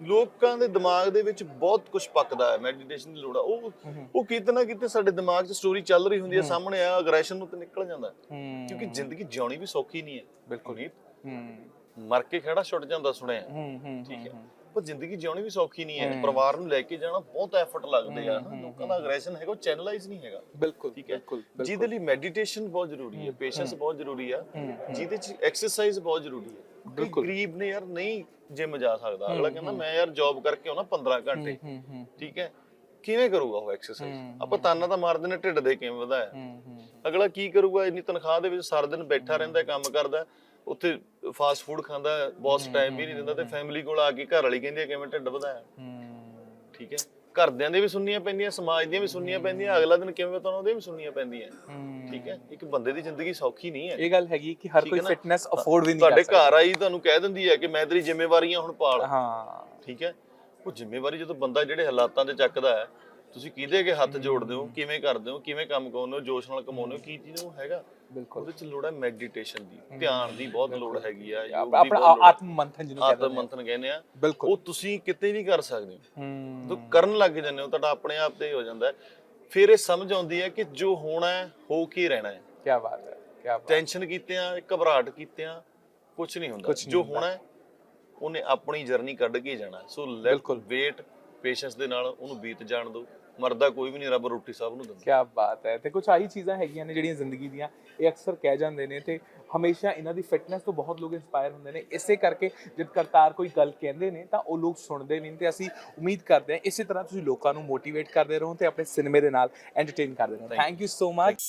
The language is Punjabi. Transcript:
ਲੋਕਾਂ ਦੇ ਦਿਮਾਗ ਦੇ ਵਿੱਚ ਬਹੁਤ ਕੁਝ ਪੱਕਦਾ ਹੈ ਮੈਡੀਟੇਸ਼ਨ ਦੀ ਲੋੜ ਆ। ਉਹ ਉਹ ਕਿਤੇ ਨਾ ਕਿਤੇ ਸਾਡੇ ਦਿਮਾਗ 'ਚ ਸਟੋਰੀ ਚੱਲ ਰਹੀ ਹੁੰਦੀ ਹੈ ਸਾਹਮਣੇ ਆ ਅਗਰੈਸ਼ਨ ਨੂੰ ਤੇ ਨਿਕਲ ਜਾਂਦਾ ਕਿਉਂਕਿ ਜ਼ਿੰਦਗੀ ਜਿਉਣੀ ਵੀ ਸੌਖੀ ਨਹੀਂ ਹੈ। ਬਿਲਕੁਲ। ਨਹੀਂ ਮਰ ਕੇ ਖੜਾ ਛੁੱਟ ਜਾਂਦਾ ਸੁਣਿਆ। ਠੀਕ ਹੈ। ਪਰ ਜ਼ਿੰਦਗੀ ਜਿਉਣੀ ਵੀ ਸੌਖੀ ਨਹੀਂ ਹੈ। ਪਰਿਵਾਰ ਨੂੰ ਲੈ ਕੇ ਜਾਣਾ ਬਹੁਤ ਐਫਰਟ ਲੱਗਦੇ ਆ। ਲੋਕਾਂ ਦਾ ਅਗਰੈਸ਼ਨ ਹੈਗਾ ਉਹ ਚੈਨਲਾਈਜ਼ ਨਹੀਂ ਹੈਗਾ। ਬਿਲਕੁਲ ਠੀਕ ਹੈ। ਬਿਲਕੁਲ ਜਿਹਦੇ ਲਈ ਮੈਡੀਟੇਸ਼ਨ ਬਹੁਤ ਜ਼ਰੂਰੀ ਹੈ ਪੇਸ਼ੈਂਸ ਬਹੁਤ ਜ਼ਰੂਰੀ ਆ। ਜਿਹਦੇ ਚ ਐਕਸਰਸਾਈਜ਼ ਬਹੁਤ ਜ਼ਰੂਰੀ ਹੈ। ਬਿਲਕੁਲ। ਗਰੀਬ ਨੇ ਯਾਰ ਨਹੀਂ ਜਿਮ ਜਾ ਸਕਦਾ। ਅਗਲਾ ਕਹਿੰਦਾ ਮੈਂ ਯਾਰ ਜੌਬ ਕਰਕੇ ਆਉਣਾ 15 ਘੰਟੇ। ਠੀਕ ਹੈ? ਕਿਵੇਂ ਕਰੂਗਾ ਉਹ ਐਕਸਰਸਾਈਜ਼ ਆਪਾਂ ਤਾਨਾ ਤਾਂ ਮਾਰਦੇ ਨੇ ਢਿੱਡ ਦੇ ਕਿਵੇਂ ਵਧਾਇਆ? ਹੂੰ ਹੂੰ। ਅਗਲਾ ਕੀ ਕਰੂਗਾ ਇੰਨੀ ਤਨਖਾਹ ਦੇ ਵਿੱਚ ਸਾਰਾ ਦਿਨ ਬੈਠਾ ਰਹਿੰਦਾ ਕੰਮ ਕਰਦਾ ਉੱਥੇ ਫਾਸਟ ਫੂਡ ਖਾਂਦਾ ਬੌਸ ਟਾਈਮ ਵੀ ਨਹੀਂ ਦਿੰਦਾ ਤੇ ਫੈਮਿਲੀ ਕੋਲ ਆ ਕੇ ਘਰ ਵਾਲੀ ਕਹਿੰਦੀ ਕਿਵੇਂ ਢਿੱਡ ਵਧਾਇਆ? ਹੂੰ। ਠੀਕ ਹੈ? ਘਰਦਿਆਂ ਦੇ ਵੀ ਸੁਣਨੀਆਂ ਪੈਂਦੀਆਂ ਸਮਾਜ ਦੀਆਂ ਵੀ ਸੁਣਨੀਆਂ ਪੈਂਦੀਆਂ ਅਗਲਾ ਦਿਨ ਕਿਵੇਂ ਬਤਾਉਣਾ ਉਹਦੇ ਵੀ ਸੁਣਨੀਆਂ ਪੈਂਦੀਆਂ। ਠੀਕ ਹੈ? ਇੱਕ ਬੰਦੇ ਦੀ ਜ਼ਿੰਦਗੀ ਸੌਖੀ ਨਹੀਂ ਹੈ। ਇਹ ਗੱਲ ਹੈਗੀ ਕਿ ਹਰ ਕੋਈ? ਫਿਟਨੈਸ ਅਫੋਰਡ ਵੀ ਨਹੀਂ ਤੁਹਾਡੇ ਕਰ ਸਕਦਾ। ਘਰ ਆਈ ਤੁਹਾਨੂੰ ਕਹਿ ਦਿੰਦੀ ਹੈ ਕਿ ਮੈਂ ਤੇਰੀ ਜ਼ਿੰਮੇਵਾਰੀਆਂ ਹੁਣ ਪਾਲ। ਹਾਂ। ਠੀਕ ਹੈ? ਉਹ ਜ਼ਿੰਮੇਵਾਰੀ ਜਦੋਂ ਬੰਦਾ ਜਿਹੜੇ ਹਾਲਾਤਾਂ ਤੇ ਚੱਕਦਾ ਹੈ ਤੁਸੀਂ ਕਿਹਦੇ ਅੱਗੇ ਹੱਥ ਜੋੜਦੇ ਹੋ? ਕਿਵੇਂ ਕਰਦੇ ਹੋ? ਕਿਵੇਂ ਕੰਮ ਕਰਾਉਂਦੇ ਹੋ? ਜੋਸ਼ ਨਾਲ ਕਮਾਉਂਦੇ ਹੋ? ਕੀ ਚੀਜ਼ ਨੂੰ ਹੈਗਾ? ਬਿਲਕੁਲ। ਉਹਦੇ ਚ ਲੋੜ ਹੈ ਮੈਡੀਟੇਸ਼ਨ ਦੀ। ਧਿਆਨ ਦੀ ਬਹੁਤ ਲੋੜ ਹੈਗੀ ਆ। ਦੀ ਆਪਣਾ। ਆਤਮ ਮੰਥਨ ਜਿਹਨੂੰ ਕਹਿੰਦੇ ਆਤਮ ਮੰਥਨ ਕਹਿੰਦੇ ਆ। ਉਹ ਤੁਸੀਂ ਕਿਤੇ ਵੀ ਕਰ ਸਕਦੇ ਹੋ। ਹੂੰ। ਜਦੋਂ ਕਰਨ ਲੱਗ ਜਾਂਦੇ ਹੋ ਤੁਹਾਡਾ ਆਪਣੇ ਆਪ ਤੇ ਹੀ ਹੋ ਜਾਂਦਾ ਹੈ। ਫਿਰ ਇਹ ਸਮਝ ਆਉਂਦੀ ਹੈ ਕਿ ਜੋ ਹੋਣਾ ਹੈ ਹੋ ਕੇ ਰਹਿਣਾ ਹੈ। ਕੀ ਬਾਤ ਹੈ ਕੀ ਬਾਤ ਟੈਨਸ਼ਨ ਕੀਤੇ ਆ ਘਬਰਾਹਟ ਕੀਤੇ ਆ ਕੁਝ ਨਹੀਂ ਹੁੰਦਾ। ਜੋ। ਹੋਣਾ ਹੈ ਉਹਨੇ ਆਪਣੀ ਜਰਨੀ ਕੱਢ ਕੇ ਜਾਣਾ। ਸੋ ਲੈਟ ਬਿਲਕੁਲ। ਵੇਟ ਪੇਸ਼ੈਂਸ ਦੇ ਨਾਲ ਉਹਨੂੰ ਬੀਤ ਜਾਣ ਦਿਓ। ਮਰਦਾ ਕੋਈ ਵੀ ਨਹੀਂ ਰੱਬ ਰੋਟੀ ਸਭ ਨੂੰ ਦਿੰਦਾ। ਕੀ ਬਾਤ ਹੈ। ਤੇ ਕੁਝ ਆਹੀ ਚੀਜ਼ਾਂ ਹੈਗੀਆਂ ਨੇ ਜਿਹੜੀਆਂ ਜ਼ਿੰਦਗੀ ਦੀਆਂ ਇਹ ਅਕਸਰ ਕਹਿ ਜਾਂਦੇ ਨੇ ਤੇ ਹਮੇਸ਼ਾ ਇਹਨਾਂ ਦੀ ਫਿਟਨੈਸ ਤੋਂ ਬਹੁਤ ਲੋਕ ਇਨਸਪਾਇਰ ਹੁੰਦੇ ਨੇ। ਇਸੇ ਕਰਕੇ ਜਦ ਕਰਤਾਰ ਕੋਈ ਗੱਲ ਕਹਿੰਦੇ ਨੇ ਤਾਂ ਉਹ ਲੋਕ ਸੁਣਦੇ ਨੇ ਤੇ ਅਸੀਂ ਉਮੀਦ ਕਰਦੇ ਹਾਂ ਇਸੇ ਤਰ੍ਹਾਂ ਤੁਸੀਂ ਲੋਕਾਂ ਨੂੰ ਮੋਟੀਵੇਟ ਕਰਦੇ ਰਹੋ ਤੇ ਆਪਣੇ ਸਿਨੇਮੇ ਦੇ ਨਾਲ ਐਂਟਰਟੇਨ ਕਰਦੇ ਰਹੋ। Thank you so much